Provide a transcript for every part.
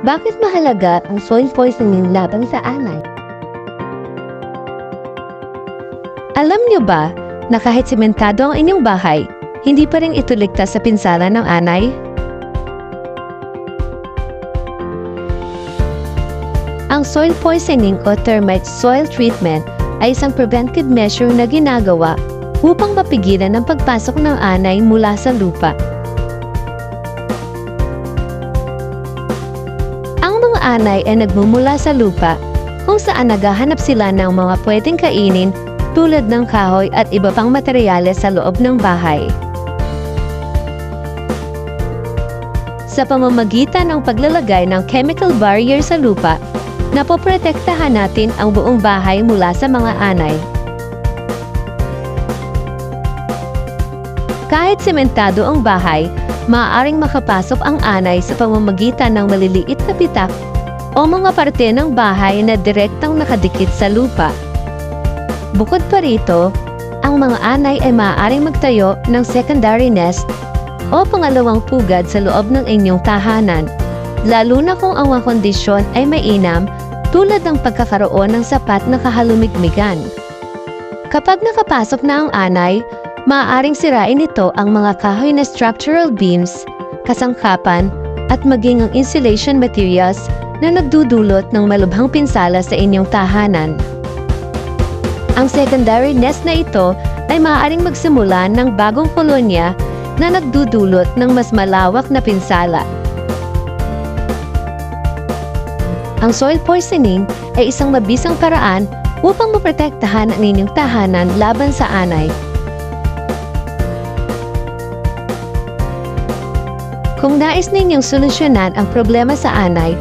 Bakit mahalaga ang soil poisoning laban sa anay? Alam niyo ba na kahit simentado ang inyong bahay, hindi pa rin ito ligtas sa pinsala ng anay? Ang soil poisoning o termite soil treatment ay isang preventive measure na ginagawa upang mapigilan ang pagpasok ng anay mula sa lupa. Ang mga anay ay nagmumula sa lupa kung saan naghahanap sila ng mga pwedeng kainin tulad ng kahoy at iba pang materyales sa loob ng bahay. Sa pamamagitan ng paglalagay ng chemical barrier sa lupa, napoprotektahan natin ang buong bahay mula sa mga anay. Kahit sementado ang bahay, maaaring makapasok ang anay sa pamamagitan ng maliliit na pitak o mga parte ng bahay na direktang nakadikit sa lupa. Bukod pa rito, ang mga anay ay maaaring magtayo ng secondary nest o pangalawang pugad sa loob ng inyong tahanan, lalo na kung ang mga kondisyon ay mainam tulad ng pagkakaroon ng sapat na kahalumigmigan. Kapag nakapasok na ang anay, maaaring sirain nito ang mga kahoy na structural beams, kasangkapan, at maging ang insulation materials na nagdudulot ng malubhang pinsala sa inyong tahanan. Ang secondary nest na ito ay maaaring magsimula ng bagong kolonya na nagdudulot ng mas malawak na pinsala. Ang soil poisoning ay isang mabisang paraan upang maprotektahan ang inyong tahanan laban sa anay. Kung nais ninyong solusyonan ang problema sa anay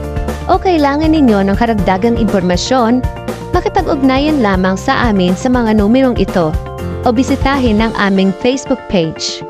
o kailangan ninyo ng karagdagang impormasyon, makipag-ugnayan lamang sa amin sa mga numerong ito o bisitahin ang aming Facebook page.